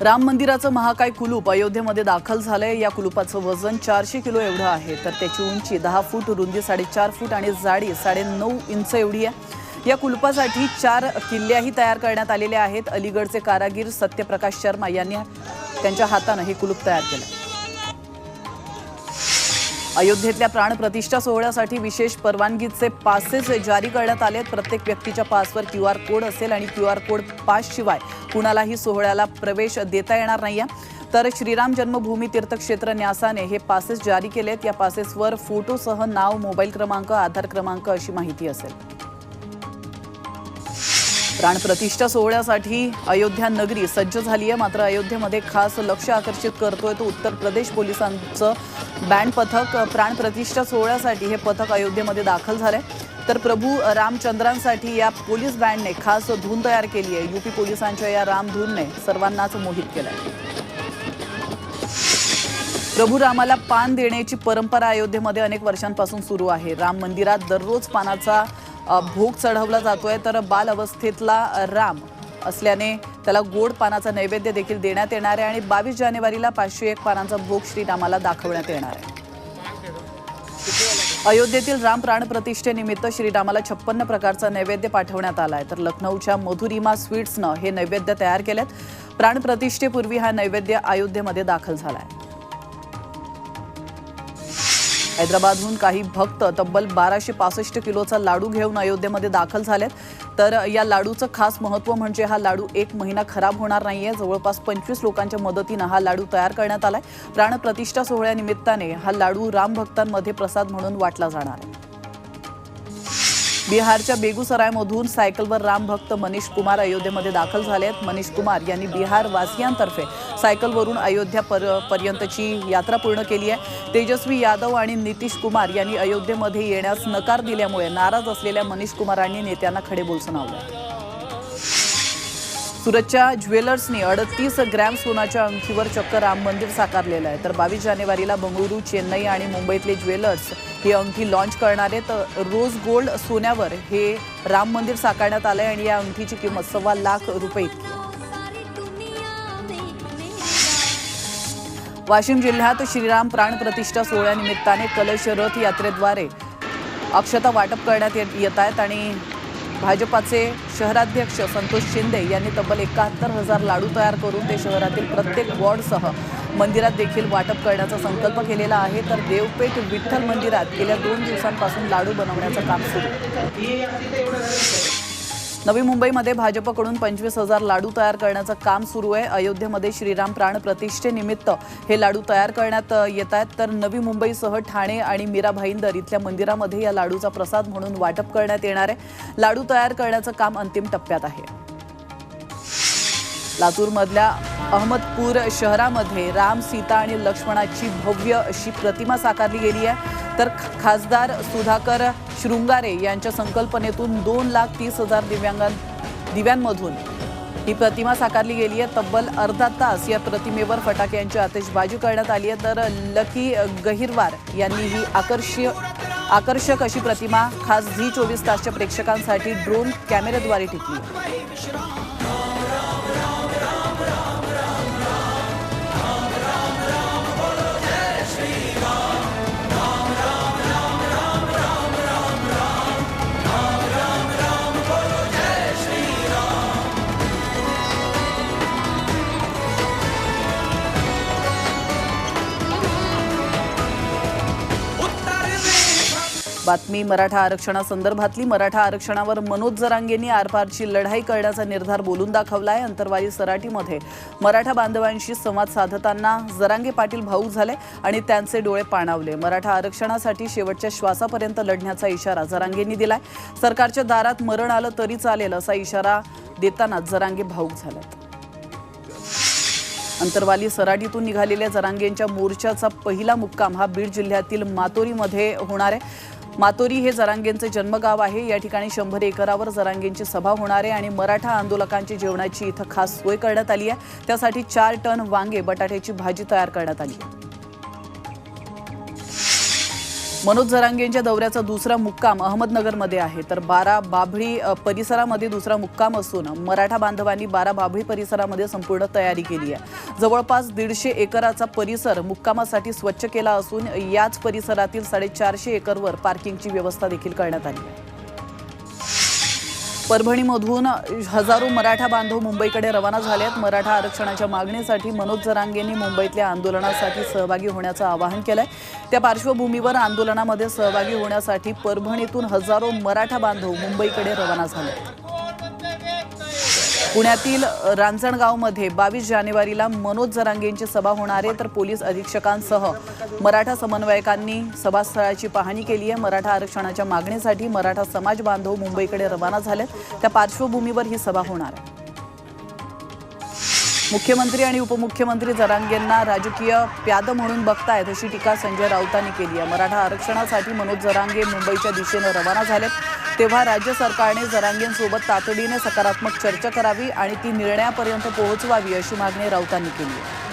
राम मंदिराचं महाकाय कुलूप अयोध्येमध्ये दाखल झालंय. या कुलूपाचं वजन चारशे किलो एवढं आहे. तर त्याची उंची दहा फूट रुंदी साडेचार फूट आणि जाडी साडेनऊ इंच एवढी आहे. या कुलुपासाठी चार किल्ल्याही तयार करण्यात आलेल्या आहेत. अलीगडचे कारागीर सत्यप्रकाश शर्मा यांनी त्यांच्या हातानं हे कुलूप तयार केलं. अयोध्येतल्या प्राणप्रतिष्ठा सोहळ्यासाठी विशेष परवानगीचे पासेस जारी करण्यात आले आहेत. प्रत्येक व्यक्तीच्या पासवर क्यू आर कोड असेल आणि क्यू आर कोड पासशिवाय कुणालाही सोहळ्याला प्रवेश देता येणार नाहीये. तर श्रीराम जन्मभूमी तीर्थक्षेत्र न्यासाने हे पासेस जारी केलेत. या पासेसवर फोटोसह नाव मोबाईल क्रमांक आधार क्रमांक अशी माहिती असेल. प्राणप्रतिष्ठा सोहळ्यासाठी अयोध्या नगरी सज्ज झाली आहे. मात्र अयोध्येमध्ये खास लक्ष आकर्षित करतोय तो उत्तर प्रदेश पोलिसांचं बँड पथक. प्राणप्रतिष्ठा सोहळ्यासाठी हे पथक अयोध्येमध्ये दाखल झालंय. तर प्रभू रामचंद्रांसाठी या पोलीस बँडने खास धून तयार केली आहे. युपी पोलिसांच्या या रामधूनने सर्वांनाच मोहित केलंय. प्रभू रामाला पान देण्याची परंपरा अयोध्येमध्ये अनेक वर्षांपासून सुरू आहे. राम मंदिरात दररोज पानाचा भोग चढवला जातोय तर बाल अवस्थेतला राम असल्याने त्याला गोड पानाचा नैवेद्य देखील देण्यात येणार आहे आणि बावीस जानेवारीला पाचशे एक पानांचा भोग श्रीरामाला दाखवण्यात येणार आहे. अयोध्येतील राम प्राणप्रतिष्ठेनिमित्त श्रीरामाला छप्पन्न प्रकारचा नैवेद्य पाठवण्यात आला आहे तर लखनौच्या मधुरिमा स्वीट्सनं हे नैवेद्य तयार केलेत. प्राणप्रतिष्ठेपूर्वी हा नैवेद्य अयोध्येमध्ये दाखल झाला आहे हैदराबादहून काही भक्त तब्बल बाराशे पासष्ट किलोचा लाडू घेऊन अयोध्येमध्ये दाखल झालेत. तर या लाडूचं खास महत्त्व म्हणजे हा लाडू एक महिना खराब होणार नाहीये. जवळपास पंचवीस लोकांच्या मदतीनं हा लाडू तयार करण्यात आलाय. प्राणप्रतिष्ठा सोहळ्यानिमित्ताने हा लाडू राम भक्तांमध्ये प्रसाद म्हणून वाटला जाणार आहे. बिहारच्या बेगुसरायमधून सायकलवर राम भक्त मनीष कुमार अयोध्येमध्ये दाखल झाले आहेत. मनीष कुमार यांनी बिहार वासियांतर्फे सायकलवरून अयोध्या पर पर्यंतची यात्रा पूर्ण केली आहे. तेजस्वी यादव आणि नितीश कुमार यांनी अयोध्येमध्ये येण्यास नकार दिल्यामुळे नाराज असलेल्या मनीष कुमारांनी नेत्यांना खडेबोल सुनावले सुरतच्या ज्वेलर्सनी अडतीस ग्रॅम सोनाच्या अंकीवर चक्क राम मंदिर साकारलेलं आहे. तर बावीस जानेवारीला बंगळुरू चेन्नई आणि मुंबईतले ज्वेलर्स ही अंगठी लॉन्च करणार आहेत. रोज गोल्ड सोन्यावर हे राम मंदिर साकारण्यात आलं आहे आणि या अंगठीची किंमत सव्वा लाख रुपये इतकी वाशिम जिल्ह्यात श्रीराम प्राण प्रतिष्ठा सोहळ्यानिमित्ताने कलश रथ यात्रेद्वारे अक्षता वाटप करण्यात येत येत आहेत आणि भाजपाचे शहराध्यक्ष संतोष शिंदे यांनी तब्बल एकाहत्तर हजार लाडू तयार करून ते शहरातील प्रत्येक वॉर्डसह मंदिरात देखील वाटप करण्याचा संकल्प केलेला आहे. तर देवपेठ विठ्ठल मंदिरात गेल्या दोन दिवसांपासून लाडू बनवण्याचं काम सुरू. नवी मुंबईमध्ये भाजपकडून पंचवीस हजार लाडू तयार करण्याचं काम सुरू आहे. अयोध्येमध्ये श्रीराम प्राण प्रतिष्ठेनिमित्त हे लाडू तयार करण्यात येत आहेत. तर नवी मुंबईसह ठाणे आणि मीरा भाईंदर इथल्या मंदिरामध्ये या लाडूचा प्रसाद म्हणून वाटप करण्यात येणार आहे. लाडू तयार करण्याचं काम अंतिम टप्प्यात आहे. लातूरमधल्या अहमदपूर शहरामध्ये राम सीता आणि लक्ष्मणाची भव्य अशी प्रतिमा साकारली गेली आहे. तर खासदार सुधाकर शृंगारे यांच्या संकल्पनेतून दोन लाख तीस हजार दिव्यांगां दिव्यांमधून ही प्रतिमा साकारली गेली आहे. तब्बल अर्धा तास या प्रतिमेवर फटाक्यांची आतिषबाजी करण्यात आली आहे. तर लकी गहिरवार यांनी ही आकर्षीय आकर्षक अशी प्रतिमा खास झी चोवीस तासच्या प्रेक्षकांसाठी ड्रोन कॅमेऱ्याद्वारे टिकली. बातमी मराठा आरक्षणासंदर्भातली. मराठा आरक्षणावर मनोज जरांगेंनी आरपारची लढाई करण्याचा निर्धार बोलून दाखवलाय. अंतरवाली सराटीमध्ये मराठा बांधवांशी संवाद साधताना जरांगे पाटील भाऊ झाले आणि त्यांचे डोळे पाणावले. मराठा आरक्षणासाठी शेवटच्या श्वासापर्यंत लढण्याचा इशारा जरांगेंनी दिलाय. सरकारच्या दारात मरण आलं तरी चालेल असा इशारा देताना जरांगे भाऊक झालेत. अंतरवाली सराटीतून निघालेल्या जरांगेंच्या मोर्चाचा पहिला मुक्काम हा बीड जिल्ह्यातील मातोरीमध्ये होणार आहे. मातोरी हे जरांगेंचे जन्मगाव आहे. या ठिकाणी शंभर एकरावर जरांगेंची सभा होणार आहे आणि मराठा आंदोलकांची जेवणाची इथं खास सोय करण्यात आली आहे. त्यासाठी चार टन वांगे बटाट्याची भाजी तयार करण्यात आली आहे. मनोज जरांगेंच्या दौऱ्याचा दुसरा मुक्काम अहमदनगरमध्ये आहे. तर बारा बाभळी परिसरामध्ये दुसरा मुक्काम असून मराठा बांधवांनी बारा बाभळी परिसरामध्ये संपूर्ण तयारी केली आहे. जवळपास दीडशे एकराचा परिसर मुक्कामासाठी स्वच्छ केला असून याच परिसरातील साडेचारशे एकरवर पार्किंगची व्यवस्था देखील करण्यात आली आहे. परभणीमधून हजारो मराठा बांधव मुंबईकडे रवाना झाले आहेत मराठा आरक्षणाच्या मागणीसाठी मनोज जरांगेंनी मुंबईतल्या आंदोलनासाठी सहभागी होण्याचं आवाहन केलं आहे त्या पार्श्वभूमीवर आंदोलनामध्ये सहभागी होण्यासाठी परभणीतून हजारो मराठा बांधव मुंबईकडे रवाना झाले आहेत. पुण्यातील रांजणगावमध्ये बावीस जानेवारीला मनोज जरांगेंची सभा होणार आहे. तर पोलीस अधीक्षकांसह मराठा समन्वयकांनी सभास्थळाची पाहणी केली आहे. मराठा आरक्षणाच्या मागणीसाठी मराठा समाज बांधव मुंबईकडे रवाना झाले त्या पार्श्वभूमीवर ही सभा होणार आहे. मुख्यमंत्री आणि उपमुख्यमंत्री जरांगेंना राजकीय प्याद म्हणून बघतायत अशी टीका संजय राऊतांनी केली आहे. मराठा आरक्षणासाठी मनोज जरांगे मुंबईच्या दिशेनं रवाना झालेत. तेव्हा राज्य सरकारने जरांगेंसोबत तातडीने सकारात्मक चर्चा करावी आणि ती निर्णयापर्यंत पोहोचवावी अशी मागणी राऊतांनी केली आहे.